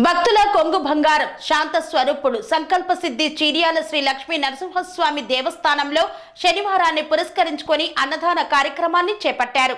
భక్తుల కొంగు బంగారం శాంత స్వరూపుడు సంకల్ప సిద్ధి చీడియాల శ్రీ లక్ష్మీ నరసింహస్వామి దేవస్థానంలో శనివారాన్ని పురస్కరించుకొని అన్నదాన కార్యక్రమాన్ని చేపట్టారు.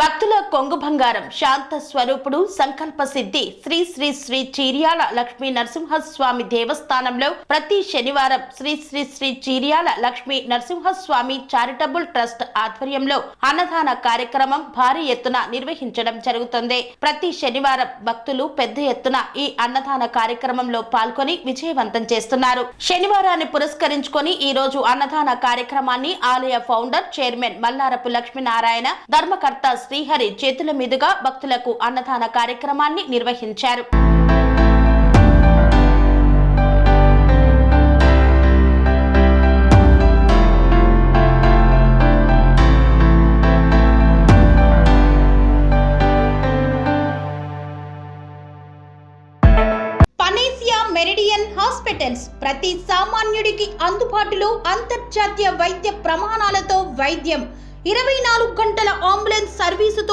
భక్తుల కొంగు బంగారం శాంత స్వరూపుడు సంకల్ప సిద్ధి శ్రీ శ్రీ శ్రీ చీర్యాల లక్ష్మీ నరసింహస్వామి దేవస్థానంలో ప్రతి శనివారం శ్రీ శ్రీ శ్రీ చీర్యాల లక్ష్మీ నరసింహస్వామి చారిటబుల్ ట్రస్ట్ ఆధ్వర్యంలో అన్నదాన కార్యక్రమం భారీ ఎత్తున నిర్వహించడం జరుగుతుంది. ప్రతి శనివారం భక్తులు పెద్ద ఎత్తున ఈ అన్నదాన కార్యక్రమంలో పాల్గొని విజయవంతం చేస్తున్నారు. శనివారాన్ని పురస్కరించుకొని ఈ రోజు అన్నదాన కార్యక్రమాన్ని ఆలయ ఫౌండర్ చైర్మన్ మల్లారపు లక్ష్మీనారాయణ ధర్మకర్త శ్రీహరి చేతుల మీదుగా భక్తులకు అన్నదాన కార్యక్రమాన్ని నిర్వహించారు. మెరిడియన్ హాస్పిటల్స్ ప్రతి సామాన్యుడికి అందుబాటులో అంతర్జాతీయ వైద్య ప్రమాణాలతో వైద్యం. ఇరవై నాలుగు గంటల అంబులెన్స్